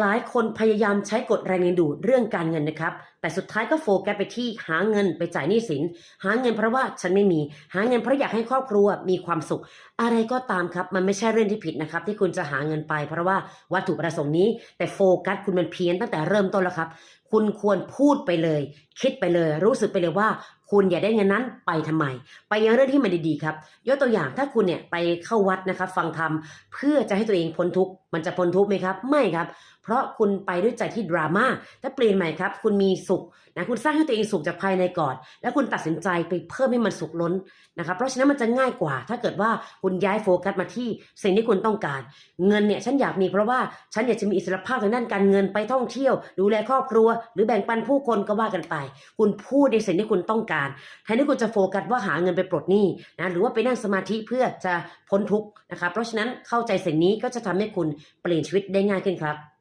หลายคนพยายามใช้กฎแรงดึงดูดเรื่องการเงินนะครับ แต่สุดท้ายก็โฟกัสไปที่หาเงินไปจ่ายหนี้สิน หาเงินเพราะว่าฉันไม่มี หาเงินเพราะอยากให้ครอบครัวมีความสุข อะไรก็ตามครับ มันไม่ใช่เรื่องที่ผิดนะครับ ที่คุณจะหาเงินไปเพราะว่าวัตถุประสงค์นี้ แต่โฟกัสคุณมันเพี้ยนตั้งแต่เริ่มต้นแล้วครับ คุณควรพูดไปเลย คิดไปเลย รู้สึกไปเลยว่า คุณอย่าได้เงินนั้นไปทำไม ไปยังเรื่องที่มันดีๆครับยกตัวอย่างถ้าคุณเนี่ยไปเข้าวัดนะครับ ฟังธรรมเพื่อจะให้ตัวเองพ้นทุกข์มันจะพ้นทุกข์ไหมครับ ไม่ครับเพราะคุณไปด้วยใจที่ดราม่าถ้าเปลี่ยนใหม่ครับ คุณมีสุขนะคุณสร้างให้ตัวเองสุขจากภายในก่อน แล้วคุณตัดสินใจไปเพิ่มให้มันสุขล้นนะครับเพราะฉะนั้นมันจะง่ายกว่า ถ้าเกิดว่าคุณย้ายโฟกัสมาที่สิ่งที่คุณต้องการ เงินเนี่ยฉันอยากมีเพราะว่าฉันอยากจะมีอิสรภาพทางด้านการเงินไปท่องเที่ยว ดูแลครอบครัว หรือแบ่งปันผู้คนก็ว่ากันไป คุณพูดในสิ่งที่คุณต้องการแทนที่คุณจะโฟกัสว่าหาเงินไปปลดหนี้นะหรือว่าไปนั่งสมาธิเพื่อจะพ้นทุกข์นะครับเพราะฉะนั้นเข้าใจสิ่งนี้ก็จะทำให้คุณเปลี่ยนชีวิตได้ง่ายขึ้นครับ